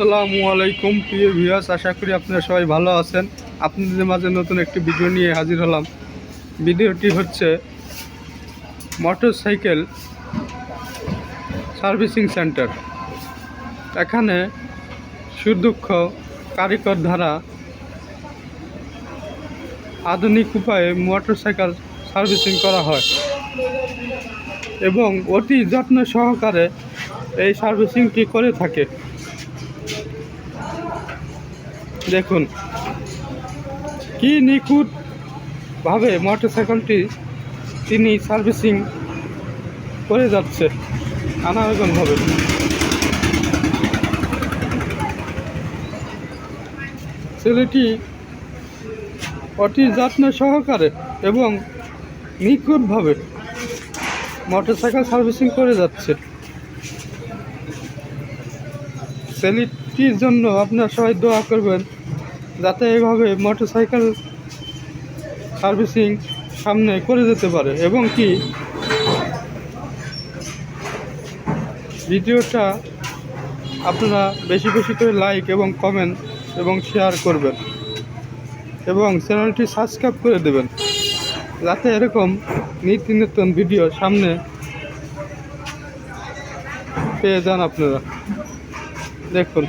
আসসালামু আলাইকুম, প্রিয় ভিউয়ার্স আশা করি আপনারা সবাই ভালো আছেন। আপনাদের মাঝে নতুন একটি ভিডিও নিয়ে হাজির হলাম। ভিডিওটি হচ্ছে মোটর সাইকেল সার্ভিসিং সেন্টার। এখানে সুদক্ষ, কারিগর দ্বারা আধুনিক উপায়ে মোটর সাইকেল সার্ভিসিং করা হয় এবং অতি যত্ন সহকারে এই সার্ভিসিংটি করে থাকে। দেখুন, কি নিখুঁতভাবে মোটরসাইকেলটি তিনি সার্ভিসিং করে যাচ্ছে আনারকমভাবে ছেলেটি অতি যত্ন সহকারে এবং নিখুঁতভাবে মোটরসাইকেল সার্ভিসিং করে যাচ্ছে। ছেলেটির জন্য আপনার সবাই দোয়া করবেন যাতে এইভাবে মোটরসাইকেল সার্ভিসিং সামনে করে যেতে পারে এবং কি ভিডিওটা আপনারা বেশি বেশি করে লাইক এবং কমেন্ট এবং শেয়ার করবেন এবং চ্যানেলটি সাবস্ক্রাইব করে দেবেন যাতে এরকম নিত্য নতুন ভিডিও সামনে পেয়ে যান আপনারা। দেখুন।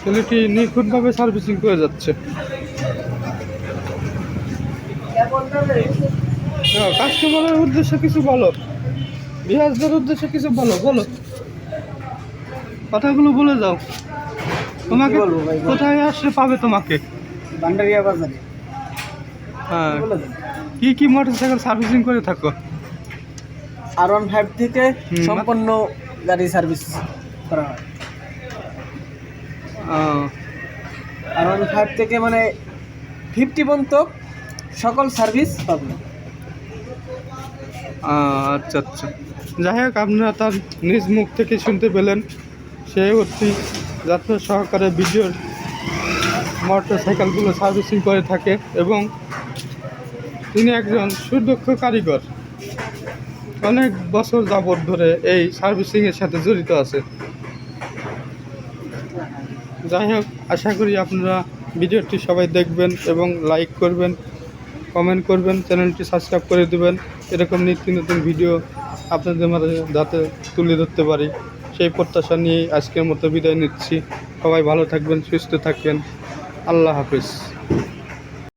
ছেলেটি নিখুঁতভাবে সার্ভিসিং করে যাচ্ছে। হ্যাঁ, কাস্টমারের উদ্দেশ্যে কিছু বলো। বিহাসদের উদ্দেশ্যে কিছু বলো বলো। কথাগুলো বলে যাও। তোমাকে কোথায় আসলে পাবে তোমাকে? ভান্ডারিয়া বাজারে। হ্যাঁ। কি কি মোটরসাইকেল সার্ভিসিং করে থাকো? আর ওয়ান ফাইভ থেকে। সম্পূর্ণ গাড়ি সার্ভিস করা হয়। আর ওয়ান ফাইভ থেকে মানে ফিফটি পর্যন্ত সকল সার্ভিস পাবেন আচ্ছা আচ্ছা। যাই হোক আপনারা তার নিজ মুখ থেকে শুনতে পেলেন। সে অতি যত্ন সহকারে ভিডিওর মোটর সাইকেলগুলো সার্ভিসিং করে থাকে এবং তিনি একজন সুদক্ষ কারিগর। অনেক বছর যাবৎ ধরে এই সার্ভিসিংয়ের সাথে জড়িত আছে। যাই হোক, আশা করি আপনারা ভিডিওটি সবাই দেখবেন এবং লাইক করবেন কমেন্ট করবেন, চ্যানেলটি সাবস্ক্রাইব করে দেবেন। এরকম নিত্য নতুন ভিডিও আপনাদের মাঝে যাতে তুলে ধরতে পারি। সেই প্রত্যাশা নিয়ে আজকের মতো বিদায় নিচ্ছি। সবাই ভালো থাকবেন, সুস্থ থাকবেন। আল্লাহ হাফিজ।